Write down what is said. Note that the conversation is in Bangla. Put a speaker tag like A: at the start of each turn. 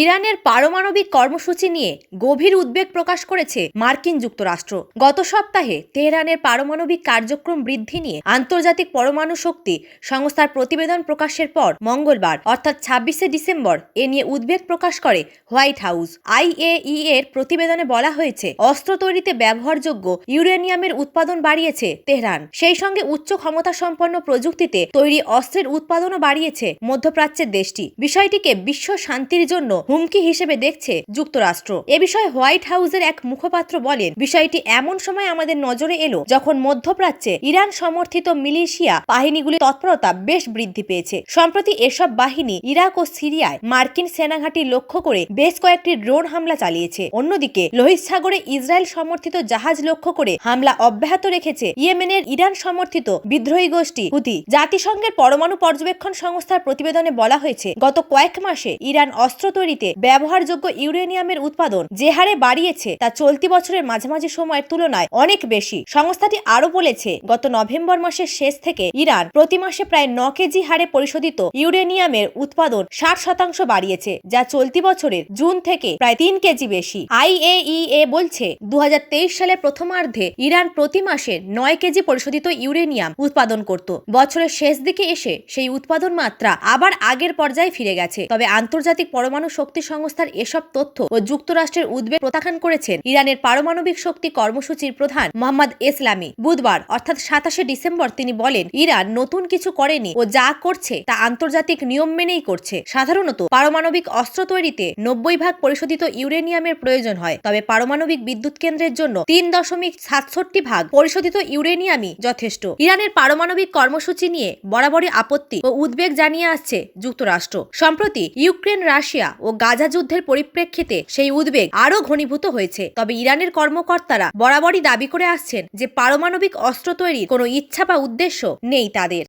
A: ইরানের পারমাণবিক কর্মসূচি নিয়ে গভীর উদ্বেগ প্রকাশ করেছে মার্কিন যুক্তরাষ্ট্র। গত সপ্তাহে তেহরানের পারমাণবিক কার্যক্রম বৃদ্ধি নিয়ে আন্তর্জাতিক পরমাণু শক্তি সংস্থার প্রতিবেদন প্রকাশের পর মঙ্গলবার, অর্থাৎ ছাব্বিশে ডিসেম্বর, এ নিয়ে উদ্বেগ প্রকাশ করে হোয়াইট হাউস। আইএই এর প্রতিবেদনে বলা হয়েছে, অস্ত্র তৈরিতে ব্যবহারযোগ্য ইউরেনিয়ামের উৎপাদন বাড়িয়েছে তেহরান। সেই সঙ্গে উচ্চ ক্ষমতা সম্পন্ন প্রযুক্তিতে তৈরি অস্ত্রের উৎপাদনও বাড়িয়েছে মধ্যপ্রাচ্যের দেশটি। বিষয়টিকে বিশ্ব শান্তির জন্য হুমকি হিসেবে দেখছে যুক্তরাষ্ট্র। এ বিষয়ে হোয়াইট হাউসের এক মুখপাত্র বলেন, বিষয়টি এমন সময় আমাদের নজরে এলো যখন মধ্যপ্রাচ্যে ইরান সমর্থিত মিলিশিয়া বাহিনীগুলি তৎপরতা বেশ বৃদ্ধি পেয়েছে। সম্প্রতি এসব বাহিনী ইরাক ও সিরিয়ায় মার্কিন সেনাঘাঁটি লক্ষ্য করে বেশ কয়েকটি ড্রোন হামলা চালিয়েছে। অন্যদিকে, লোহিত সাগরে ইসরায়েল সমর্থিত জাহাজ লক্ষ্য করে হামলা অব্যাহত রেখেছে ইয়েমেনের ইরান সমর্থিত বিদ্রোহী গোষ্ঠী হুতি। জাতিসংঘের পরমাণু পর্যবেক্ষণ সংস্থার প্রতিবেদনে বলা হয়েছে, গত কয়েক মাসে ইরান অস্ত্র তৈরিতে ব্যবহারযোগ্য ইউরেনিয়ামের উৎপাদন যে হারে বাড়িয়েছে তা চলতি বছরের মাঝামাঝি সময়ের তুলনায় অনেক বেশি। সংস্থাটি আরও বলেছে, গত নভেম্বর মাসের শেষ থেকে ইরান প্রতি মাসে প্রায় ন কেজি হারে পরিশোধিত ইউরেনিয়ামের উৎপাদন ষাট শতাংশ বাড়িয়েছে, যা চলতি বছরের জুন থেকে প্রায় তিন কেজি বেশি। আইএইএ বলছে দু সালের প্রথমার্ধে ইরান প্রতি মাসে নয় কেজি পরিশোধিত ইউরেনিয়াম উৎপাদন করত। বছরের শেষ দিকে এসে সেই উৎপাদন মাত্রা আবার আগের পর্যায়ে ফিরে গেছে। তবে আন্তর্জাতিক পরমাণু শক্তি সংস্থার এসব তথ্য ও যুক্তরাষ্ট্রের উদ্বেগ প্রত্যাখ্যান করেছেন ইরানের পারমাণবিক শক্তি কর্মসূচির প্রধান মোহাম্মদ ইসলামী বুধবার, অর্থাৎ সাতাশে ডিসেম্বর, তিনি বলেন, ইরান নতুন কিছু করেনি ও যা করছে তা আন্তর্জাতিক নিয়ম মেনেই করছে। সাধারণত, পারমাণবিক অস্ত্র তৈরিতে নব্বই ভাগ পরিশোধিত ইউরেনিয়ামের প্রয়োজন হয়, তবে পারমাণবিক বিদ্যুৎ কেন্দ্রের জন্য তিন দশমিক সাতষট্টি ভাগ পরিশোধিত ইউরেনিয়ামই যথেষ্ট। ইরানের পারমাণবিক কর্মসূচি নিয়ে বরাবরই আপত্তি ও উদ্বেগ জানিয়ে আসছে যুক্তরাষ্ট্র। সম্প্রতি ইউক্রেন রাশিয়া ও গাজা যুদ্ধের পরিপ্রেক্ষিতে সেই উদ্বেগ আরও ঘনীভূত হয়েছে। তবে ইরানের কর্মকর্তারা বরাবরই দাবি করে আসছেন যে পারমাণবিক অস্ত্র তৈরির কোনো ইচ্ছা বা উদ্দেশ্য নেই তাদের।